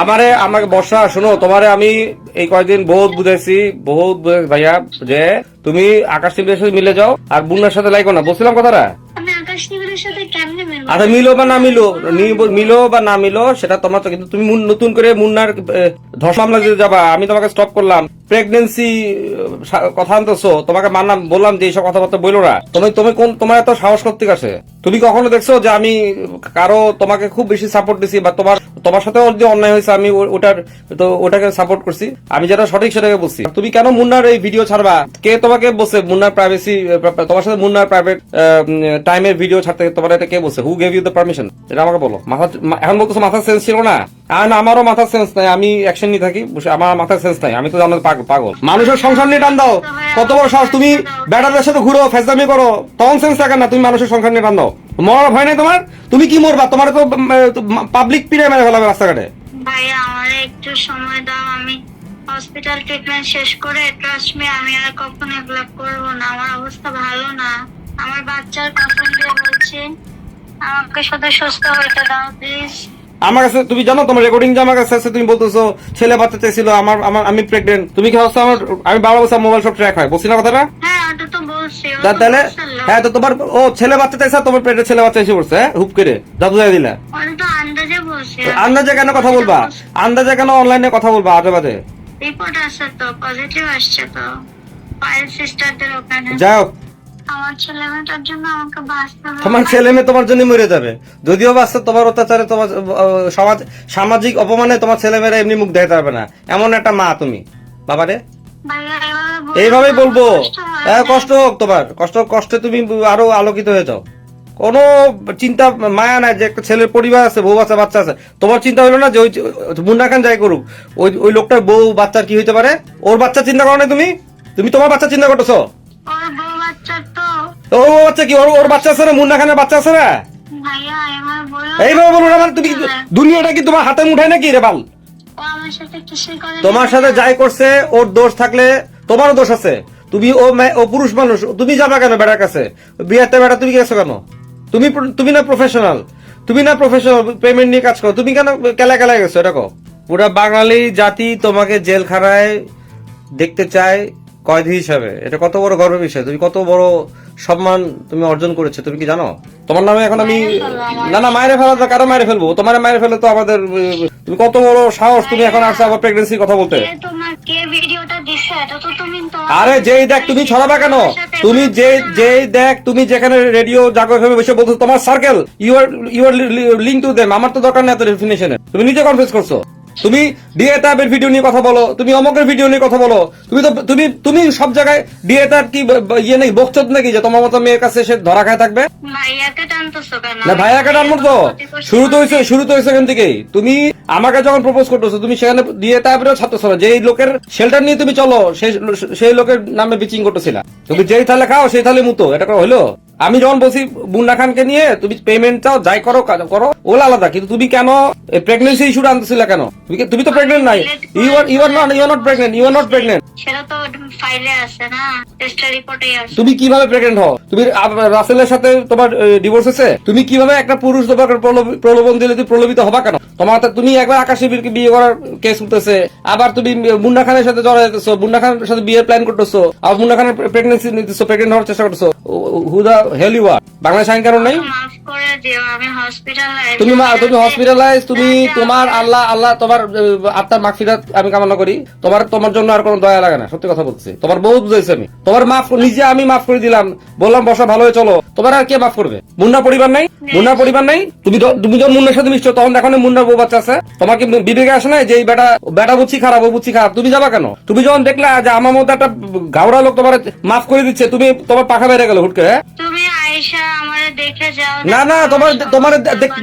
আমারে আমাকে বর্ষা শোনো তোমারে আমি এই কয়েকদিন বহুত বুঝাইছি বহুত ভাইয়া যে তুমি আকাশ টিভির সাথে মিলে যাও আর বুন্নার সাথে লাইকো না। বলছিলাম কথাটা? নিবিড়ের মিলবো? আচ্ছা মিলো বা না মিলো মিলো বা না মিলো সেটা তোমার তো কিন্তু তুমি নতুন করে মুন্নার ধস মামলা দিতে যাবা আমি তোমাকে স্টপ করলাম। প্রেগনেন্সি কথা আনতেছো তোমাকে মানলাম বললাম যে এইসব কথাবার্তা বলল না। তুমি তুমি কোন তোমার এত সাহস করতে আছে তুমি কখনো দেখছ যে আমি কারও তোমাকে খুব বেশি সাপোর্ট দিছি বা তোমার তোমার সাথে যে অন্যায় হয়েছে, আমি ওটার তো ওটাকে সাপোর্ট করছি। আমি যেটা সঠিক সেটাকে বলছি। তুমি কেন মুন্নার এই ভিডিও ছাড়বা? কে তোমাকে বলছে মুন্নার প্রাইভেসি তোমার সাথে মুন্নার প্রাইভেট টাইমের ভিডিও ছাড়তে তোমার এটা কে বলছে? Who gave you the permission এটা আমাকে বলো। মাথা এখন বলতেছো মাথার সেন্স ছিল না? আর আমারও মাথার সেন্স নাই, আমি অ্যাকশন নিয়ে থাকি আমার মাথার সেন্স নাই, আমি তো জানো পাগল। মানুষের সংসার নিয়ে টান দাও। কত বড় সাহস, তুমি বেটাদের সাথে ঘুরো ফেসদামি করো, তখন সেন্স থাকে না, তুমি মানুষের সংসার নিয়ে টান দাও। মরার ভয় নাই তোমার? তুমি কি মরবা? তোমার তো পাবলিক পিড়ে মেরে ফেলাবে রাস্তাঘাটে। ভাইয়া আমার একটু সময় দাও আমি হসপিটাল ট্রিটমেন্ট শেষ করে ট্রাস্ট মি আমি আর কখনো এগুলো করব না। আমার অবস্থা ভালো না। আমার বাচ্চার কখন দিয়ে বলছি আমাকে শুধু সুস্থ হইতে দাও প্লিজ আমার কাছে তুমি জানো তোমার রেকর্ডিং যে আমার কাছে আছে তুমি বলতেছো ছেলে বাচ্চা চাইছিল আমার আমার আমি প্রেগনেন্ট তুমি কি ভাবছ আমার আমি বাবা বছর মোবাইল সব ট্র্যাক হয়? বলছি না কথাটা? হ্যাঁ তাহলে হ্যাঁ তো তোমার ও ছেলে বাচ্চা চাইছে তোমার পেটে ছেলে বাচ্চা এসে পড়ছে হ্যাঁ হুপ করে দিলা। আন্দাজে কেন কথা বলবা? আন্দাজে কেন অনলাইনে কথা বলবা আজে বাজে? রিপোর্ট আসছে তো পজিটিভ আসছে তো। ফাইল সিস্টারদের ওখানে। যাও আমার ছেলে মেয়েটার জন্য আমাকে বাঁচতে হবে। তোমার ছেলে মেয়ে তোমার জন্য মরে যাবে। যদিও বাস্তব তোমার অত্যাচারে তোমার সমাজ সামাজিক অপমানে তোমার ছেলে মেয়েরা এমনি মুখ দেখাতে পারবে না। এমন একটা মা তুমি। বাবারে। ভাইয়া আমার বলব। হ্যাঁ কষ্ট হোক তোমার। কষ্ট কষ্টে তুমি আরও আলোকিত হয়ে যাও। কোনো চিন্তা মায়া নাই যে একটা ছেলের পরিবার আছে বউ আছে বাচ্চা আছে। তোমার চিন্তা হলো না যে ওই মুন্না খান যাই করুক ওই ওই লোকটার বউ বাচ্চার কি হইতে পারে? ওর বাচ্চা চিন্তা করো না তুমি? তুমি তোমার বাচ্চা চিন্তা করতেছো? ওর বাচ্চা কি? ওর ওর বাচ্চা আছে না? মুন্না খানের বাচ্চা আছে না? এইভাবে বলুন আমার তুমি দুনিয়াটা কি তোমার হাতে মুঠায় নাকি রে বাল? ও তোমার সাথে যাই করছে ওর দোষ থাকলে তোমারও দোষ আছে। তুমি ও ও পুরুষ মানুষ, তুমি যাবা কেন বেড়ার কাছে? বিয়েতে বেড়া তুমি গেছো কেন? তুমি তুমি না প্রফেশনাল তুমি না প্রফেশনাল পেমেন্ট নিয়ে কাজ করো? তুমি কেন কেলা কেলা গেছো? এটা কো পুরা বাঙালি জাতি তোমাকে জেলখানায় দেখতে চায় কয়েদি হিসাবে। এটা কত বড় গর্বের বিষয়। তুমি কত বড় সম্মান তুমি অর্জন করেছ, তুমি কি জানো? তোমার নামে এখন আমি না না মায়ের ফেলা তো কারও মায়ের ফেলব? তোমার মায়ের ফেলে তো আমাদের তুমি কত বড় সাহস তুমি এখন আসছো আবার প্রেগনেন্সির কথা বলতে। আরে যেই দেখ তুমি ছড়াবা কেন? তুমি যে যেই দেখ তুমি যেখানে রেডিও জাগো ভেবে বসে বলছো তোমার circle you are you are link to them আমার তো দরকার নেই এত ডেফিনেশনের তুমি নিজে কনফিউজ করছ। তুমি ডিএ ট্যাবের ভিডিও নিয়ে কথা বলো তুমি অমকের ভিডিও নিয়ে কথা বলো। তুমি তো তুমি তুমি সব জায়গায় ডিএ ট্যাব কি ইয়ে নেই বকচোদ নাকি যে তোমার মতো মেয়ের কাছে সে ধরা খায় থাকবে? না ভাইয়াকে টানবো তো। শুরু তো হয়েছে শুরু তো হয়েছে এখান থেকেই। তুমি আমাকে যখন প্রপোজ করতেছো তুমি সেখানে দিয়ে তারপরে ছাত্র ছিল যেই লোকের শেল্টার নিয়ে তুমি চলো সেই লোকের নামে বিচিং করতেছিলা। তুমি যেই থালে খাও সেই থালে মুতো। এটা হইল? আমি যখন বলছি বুন্না খানকে নিয়ে তুমি পেমেন্ট চাও যাই করো কাজ করো ওগুলো আলাদা। কিন্তু তুমি কেন প্রেগনেন্সি ইস্যুটা আনতেছিলা কেন? তুমি তুমি তো প্রেগনেন্ট নাই। You are you are not you are not pregnant you are not pregnant সেটা তো ফাইলে আছে না টেস্টের রিপোর্টে আছে তুমি কীভাবে প্রেগনেন্ট হও? তুমি রাসেলের সাথে তোমার ডিভোর্স হয়েছে? তুমি কীভাবে একটা পুরুষ তোমাকে প্রলোভন দিলে তুমি প্রলোভিত হবা কেন? তোমার তুমি একবার আকাশে বীরকে বিয়ে করার কেস উঠতেছে। আবার তুমি মুন্না খানের সাথে জড়া যেতেছো মুন্না খানের সাথে বিয়ের প্ল্যান করতেছো আর মুন্না খানের প্রেগনেন্সি নিতেছো প্রেগনেন্ট হওয়ার চেষ্টা করতেছো। হু দা হেল ইউ আর বাংলাদেশ আইন কারণ নাই? মাফ করে দিও আমি হসপিটালে তুমি তুমি হসপিটালাইজ তুমি তোমার আল্লাহ আল্লাহ তোমার আত্মার মাগফিরাত আমি কামনা করি। তোমার তোমার জন্য আর কোনো দয়া লাগে না সত্যি কথা বলছি। তোমার বহুত বুঝাইছি আমি। তোমার মাফ নিজে আমি মাফ করে দিলাম। বললাম বসা ভালো হয়ে চলো। তোমার আর কে মাফ করবে? মুন্না পরিবার নাই? মুন্না পরিবার নাই? তুমি তুমি যখন মুন্নার সাথে মিশছো তখন দেখো না মুন্নার বউ বাচ্চা আছে। তোমার কি বিবেকে আসে না যে বেটা বেটা বুঝছি খারাপ ও বুঝছি খারাপ? তুমি যাবা কেন? তুমি যখন দেখলা যে আমার মতো একটা গাওড়া লোক তোমার মাফ করে দিচ্ছে তুমি তোমার পাখা বেড়ে গেল হুটকে হ্যাঁ? তুমি আয়েশা আমারে দেখে যাও না না তোমার তোমার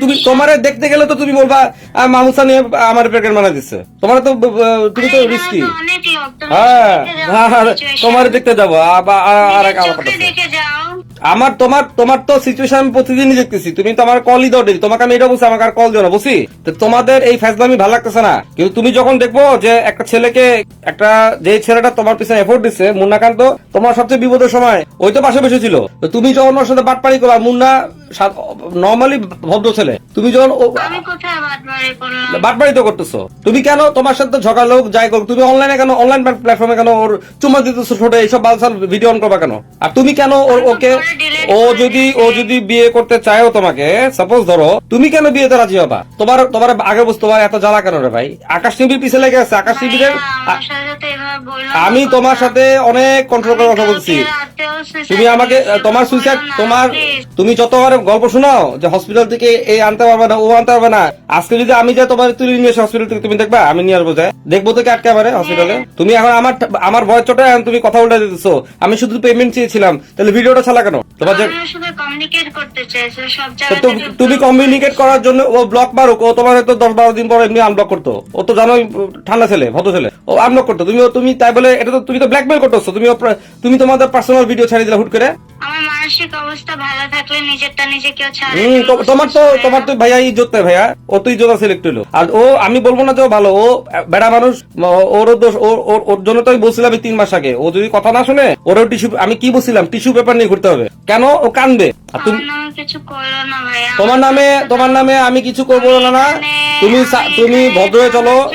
তুমি তোমারে দেখতে গেলে তো তুমি বলবা মামুসা নিয়ে আমার প্যাকেট বানাই দিচ্ছে তোমার তো তুমি তো রিস্কি তুমি হ্যাঁ হ্যাঁ তোমার দেখতে যাব। আর- আর চোখে কথা দেখে যাও। আমার তোমার তোমার তো সিচুয়েশন প্রতিদিনই দেখতেছি। তুমি তো আমার কলই দাও। তোমাকে আমি এটা বলছি, আমাকে আর কল দিও না, বুঝছি? তো তোমাদের এই ফেসলামি ভালো লাগতেছে না। কিন্তু তুমি যখন দেখব যে একটা ছেলেকে, একটা যে ছেলেটা তোমার পিছনে এফোর্ট দিচ্ছে মুন্নাকান্ত তোমার সবচেয়ে বিপদের সময়, ওই তো পাশে বসে ছিল। তো তুমি যখন ওর সাথে বাটপাড়ি করবা, মুন্না নর্মালি ভদ্র ছেলে। তুমি যখন বাটবাড়ি তো করতেছো। তুমি কেন তোমার সাথে ঝগড়া লোক যাই করো? তুমি অনলাইনে কেন অনলাইন প্ল্যাটফর্মে কেন ওর চুমা দিতেছো ছোট? এইসব বালসাল ভিডিও অন করবা কেন? আর তুমি কেন ওর ওকে ও যদি ও যদি বিয়ে করতে চায়ও তোমাকে সাপোজ ধরো তুমি কেন বিয়েতে রাজি হবা? তোমার তোমার আগে বস তোমার এত জ্বালা কেন রে ভাই? আকাশ টিভির পিছে লেগে আছে। আকাশ না আমি তোমার সাথে অনেক কন্ট্রোল করে কথা বলছি। তুমি আমাকে তোমার সুইসাইড তোমার। তুমি যতবার গল্প শোনাও যে হসপিটাল থেকে এই আনতে পারবে না ও আনতে পারবে না আজকে যদি আমি যাই তোমার তুলে নিয়ে এসে হসপিটাল থেকে তুমি দেখবা আমি নিয়ে আসব যাই দেখব তো কি আটকে পারে হসপিটালে তুমি এখন আমার আমার বয়স ছোট এখন তুমি কথা উল্টে দিতেছো। আমি শুধু পেমেন্ট চেয়েছিলাম। তাহলে ভিডিওটা চালা কেন? তোমার যে তুমি- কমিউনিকেট করার জন্য ও ব্লক মারুক ও তোমার হয়তো দশ বারো দিন পর এমনি আনব্লক করতো। ও তো জানোই ঠান্ডা ছেলে ভদ্র ছেলে। ও আনব্লক করতো। তুমি তুমি তাই বলে এটা তো তুমি তো ব্ল্যাকমেল করতেছো। তুমি তুমি তোমাদের পার্সোনাল ভিডিও ছাড়িয়ে দিলে হুট করে। আমার মানসিক অবস্থা ভালো থাকলে নিজেরটা নিজে কেউ ছাড়ে হুম, না, তো- তোমার তো তোমার তো ভাইয়া ইজ্জত নাই ভাইয়া। ও তো ইজ্জত আর ও আমি বলব না যে ভালো। ও বেড়া মানুষ ও- ওরও দোষ ওর- ওর- ওর জন্য তো আমি বলছিলাম তিন মাস আগে। ও যদি কথা না শুনে ওরও টিস্যু আমি কি বলছিলাম? টিস্যু পেপার নিয়ে ঘুরতে হবে। কেন? ও কানবে। আর তুমি তোমার নামে তোমার নামে আমি কিছু করব না না তুমি তুমি ভদ্র হয়ে চলো।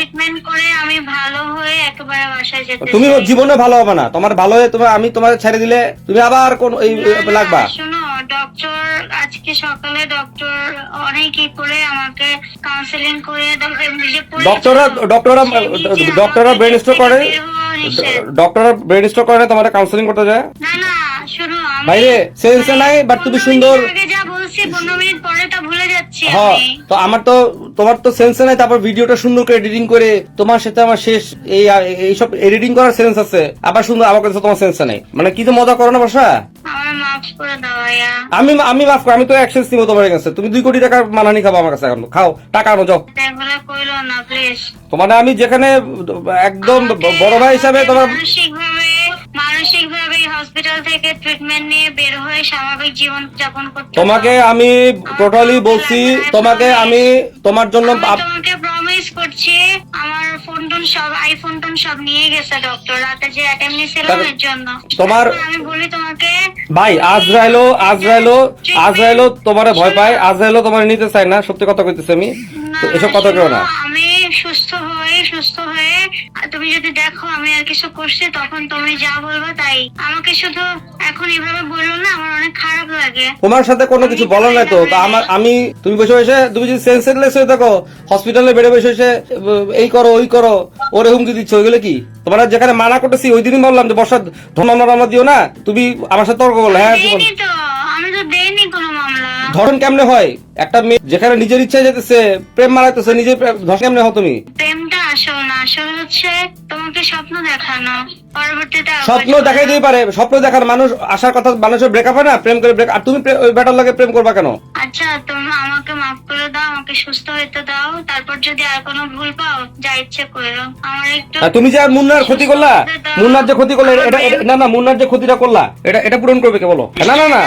তুমি। জীবনে ভালো হবে না। তোমার ভালো হয়ে তোমার আমি তোমার ছেড়ে দিলে তুমি আবার কোন এই লাগবা। ডক্টর আজকে সকালে ডক্টর অনেক ই করে আমাকে কাউন্সেলিং করে ডক্টররা ডক্টররা ডক্টররা ব্রেন স্ট্রোক করে? ডক্টররা ব্রেন স্ট্রোক করে তোমার কাউন্সেলিং করতে যায়? না না শুনো আমি বাইরে সেন্স নাই বাট তুমি সুন্দর বলছি পনেরো মিনিট পরে তা ভুলে যাচ্ছি হ্যাঁ আমি। তো আমার তো তোমার তো সেন্স নাই তারপর ভিডিওটা সুন্দর করে এডিটিং করে তোমার সাথে আমার শেষ এই এইসব এডিটিং করার সেন্স আছে। আবার সুন্দর আমার কাছে তোমার সেন্স নাই। মানে কি যে মজা করো না বসা? আমি আমি মাফ করো আমি তো অ্যাকশন নিবো তোমার কাছে। তুমি দুই কোটি টাকার মানহানি খাব আমার কাছে এখন। খাও টাকা আনো যাও। তোমার আমি যেখানে একদম বড় ভাই হিসাবে তোমার মানসিক হসপিটাল থেকে ট্রিটমেন্ট নিয়ে বের হয়ে স্বাভাবিক জীবন যাপন করতে তোমাকে আমি টোটালি বলছি তোমাকে আমি তোমার জন্য তোমাকে প্রমিস করছি আমার ফোন টোন সব আইফোন টোন সব নিয়ে গেছে ডক্টর রাতে যে অ্যাটেম্প এর জন্য। তোমার- আমি বলি তোমাকে ভাই আজরাইলো আজরাইলো আজরাইলো তোমার ভয় পায় আজরাইলো তোমার নিতে চায় না সত্যি কথা কইতেছি আমি। এসব কথা কেউ না। আমি সুস্থ সুস্থ হয়ে তুমি যদি দেখো আমি আর কিছু করছি তখন তুমি যা বলবে তাই। আমাকে শুধু এখন এভাবে বলল না আমার অনেক খারাপ লাগে। তোমার সাথে কোনো কিছু বলার নাই তো? তা আমার আমি তুমি বসে বসে তুমি যদি সেন্সলেস হয়ে থাকো হসপিটালে বেড়ে বসে বসে এই করো ওই করো ওরে হুমকি দিচ্ছ ওইগুলো কি? তোমার যেখানে মানা করতেছি ওই দিনই বললাম যে বর্ষা ধর্ম রান্না দিও না তুমি আমার সাথে তর্ক করলে হ্যাঁ দেইনি তো আমি তো দেইনি কোনো মামলা। ধরন কেমনে হয়? একটা মেয়ে যেখানে নিজের ইচ্ছায় যেতেছে প্রেম মারাইতেছে নিজে প্রেম- ধর কেমনে হও তুমি? আসল না আসল হচ্ছে তোমাকে স্বপ্ন দেখানো। স্বপ্ন দেখাই পারে। স্বপ্ন দেখার মানুষ আসার কথা মানুষের ব্রেকআপ হয় না? প্রেম করে ব্রেক আর তুমি ওই ব্যাটার লাগে প্রেম করবা কেন? আচ্ছা তুমি আমাকে মাফ করে দাও আমাকে সুস্থ হইতে দাও। তারপর যদি আর কোনো ভুল পাও যা ইচ্ছে করো। আমার একটু তুমি যে আর মুন্নার ক্ষতি করলা? মুন্নার যে ক্ষতি করলে এটা না না মুন্নার যে ক্ষতিটা করলা এটা এটা পূরণ করবে কে বলো? না না না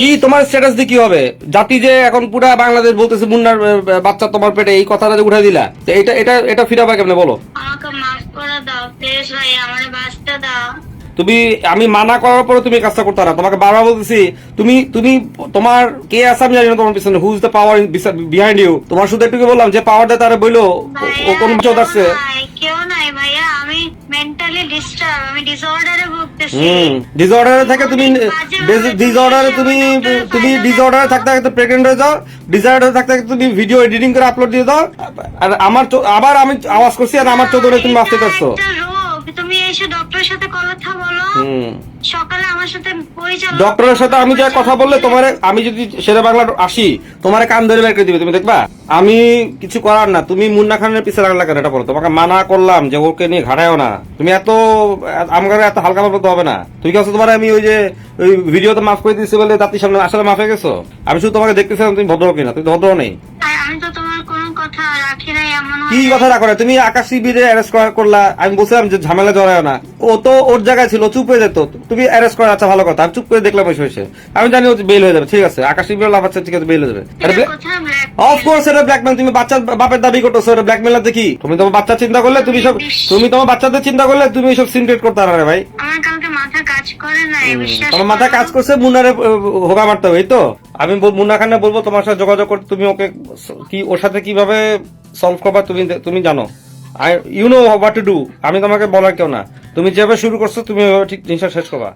কি তোমার স্ট্যাটাস দিয়ে কি হবে? জাতি যে এখন পুরা বাংলাদেশ বলতেছে মুন্নার বাচ্চা তোমার পেটে এই কথাটা যে উঠাই দিলা তো এটা এটা এটা ফিরাবা কেমনে বলো? আমাকে মাফ করে দাও প্লিজ ভাই আমার বাঁচতে দাও। তুমি আমি মানা করার পরে তুমি কাজটা করতে না। তোমাকে বারবার বলতেছি তুমি তুমি তোমার কে আছে আমি জানি না তোমার পিছনে। Who's the power behind you তোমার শুধু একটু বললাম যে পাওয়ার দেয় তারা বইলো ও- কোন চোদ কেউ আসছে কেউ নাই ভাইয়া। আমি মেন্টালি ডিস্টার্ব আমি ডিসঅর্ডারে ভুগতেছি। হুম ডিসঅর্ডারে থাকে তুমি ডিসঅর্ডারে তুমি তুমি ডিসঅর্ডারে থাকতে হয়ে যাও ডিসঅর্ডারে থাকতে থাকতে তুমি ভিডিও এডিটিং করে আপলোড দিয়ে দাও। আর আমার আবার আমি আওয়াজ করছি আর আমার চোদরে তুমি বাঁচতে পারছ তুমি এসে ডক্টরের সাথে কথা বলো। সকালে আমার সাথে পরিচালনা ডক্টরের সাথে আমি যা কথা বললে তোমার আমি যদি শেরে বাংলা আসি তোমার কান ধরে বের করে দিবে তুমি দেখবা? আমি কিছু করার না তুমি মুন্না খানের পিছে লাগলা কেন এটা বলো। তোমাকে মানা করলাম যে ওকে নিয়ে ঘাড়ায়ও না। তুমি এত আমার এত হালকা ভাবে হবে না। তুমি কি আছো তোমার আমি ওই যে ওই ভিডিওতে মাফ করে দিয়েছি বলে দাঁতির সামনে আসলে মাফ হয়ে গেছো? আমি শুধু তোমাকে দেখতেছিলাম তুমি ভদ্র কিনা তুমি ভদ্র নেই। আমি তো কথা রাখি নাই এমন কি কথা রাখো না তুমি আকাশ শিবিরে অ্যারেস্ট করলা আমি বলছিলাম যে ঝামেলা জড়ায় না। ও তো ওর জায়গায় ছিল চুপ হয়ে যেত। তুমি অ্যারেস্ট করা আচ্ছা ভালো কথা আমি চুপ করে দেখলাম বসে বসে আমি জানি ও বেল হয়ে যাবে ঠিক আছে আকাশ শিবিরে লাভ আছে ঠিক আছে বেল হয়ে যাবে। এটা কোথায় black অফ কোর্স এটা ব্ল্যাকমেল তুমি বাচ্চা বাপের দাবি করতেছো এটা ব্ল্যাকমেল না কি? তুমি তোমার বাচ্চা চিন্তা করলে তুমি সব তুমি তোমার বাচ্চাদের চিন্তা করলে তুমি সব সিনক্রেট করতে পারো না ভাই। আমার মাথা কাজ করে না তোমার মাথায় কাজ করছে মুনারে হোগা মারতে হবে এই তো? আমি মুন্না খানে বলব তোমার সাথে যোগাযোগ করতে তুমি ওকে কি ওর সাথে কীভাবে সলভ করবা তুমি তুমি জানো। I you know what to do আমি তোমাকে বলার কেউ না। তুমি যেভাবে শুরু করছ তুমি ঠিক জিনিসটা শেষ করবা।